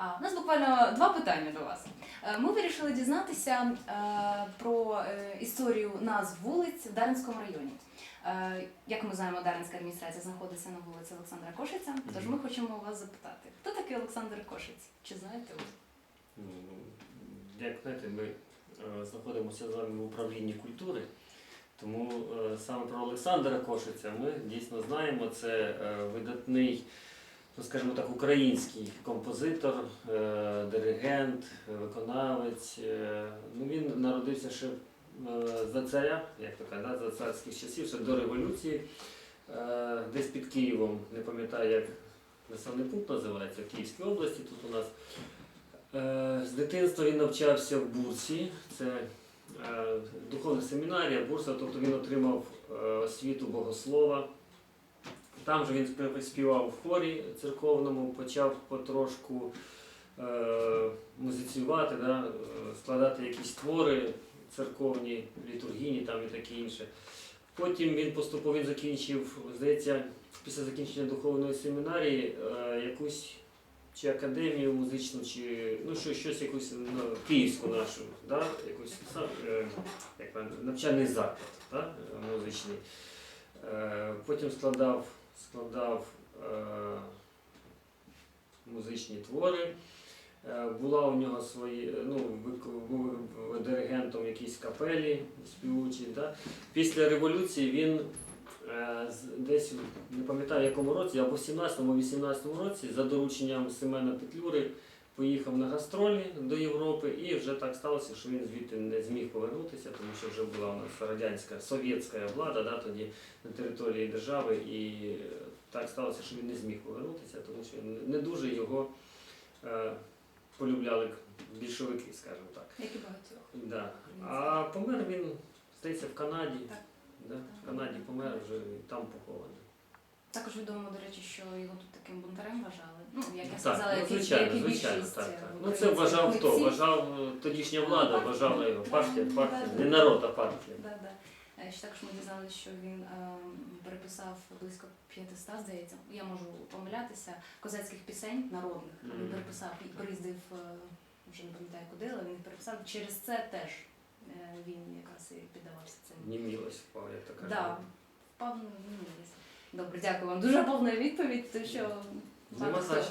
А у нас буквально два питання до вас. Е, Ми вирішили дізнатися е, про е, історію назв вулиць в Дарницькому районі. Е, Як ми знаємо, Дарницька адміністрація знаходиться на вулиці Олександра Кошиця. Тож ми хочемо вас запитати, хто такий Олександр Кошиць? Чи знаєте ви? Ну, Як знаєте, ми знаходимося з вами в управлінні культури, тому саме про Олександра Кошиця ми дійсно знаємо. Це видатний, ну скажімо так, український композитор, е, диригент, виконавець. Е, Ну, він народився ще е, за царя, як то кажуть, за царських часів, ще до революції, десь під Києвом, не пам'ятаю, як населений пункт називається, в Київській області тут у нас. З дитинства він навчався в Бурсі, це духовна семінарія, Бурса, тобто він отримав освіту богослова. Там же він співав в хорі церковному, почав потрошку е, музиціювати, да, е, складати якісь твори церковні, літургійні там і таке інше. Потім він поступово він закінчив, здається, після закінчення духовної семінарії е, якусь чи академію музичну, чи ну що, щось якусь ну, київську нашу, да? якусь е, як навчальний заклад да? музичний. Е, потім складав, складав е, музичні твори. Е, Була у нього свої, ну, був диригентом якійсь капелі співучі. Да? Після революції він е, десь не пам'ятаю в якому році, або в 17-му, 18-му році, за дорученням Семена Петлюри поїхав на гастролі до Європи, і вже так сталося, що він звідти не зміг повернутися, тому що вже була у нас радянська совєтська влада да, тоді на території держави, і е, так сталося, що він не зміг повернутися, тому що не дуже його е, полюбляли більшовики, скажімо так. Як і багатьох. Да. А помер він, здається, в Канаді. Так. Да? В Канаді помер вже там похований. Також відомо, до речі, що його тут таким бунтарем як я Так, сказала, ну, звичайно, звичайно, більшість так, е, так. Ну це вважав хто? митців. Вважав е, тодішня влада, Ну, вважала партія. його партія, партія, не народ, а партія. Да, да. Е, Ще також ми дізналися, що він е, переписав близько 500, здається, я можу помилятися, козацьких пісень народних. Він Мгм. переписав і приїздив, е, вже не пам'ятаю куди, але він переписав. Через це теж е, він якраз і піддавався цим. Німілось впав, як кажуть. Да, впав ну, ні, Добре, дякую вам. Дуже повна відповідь, тому що Нема що,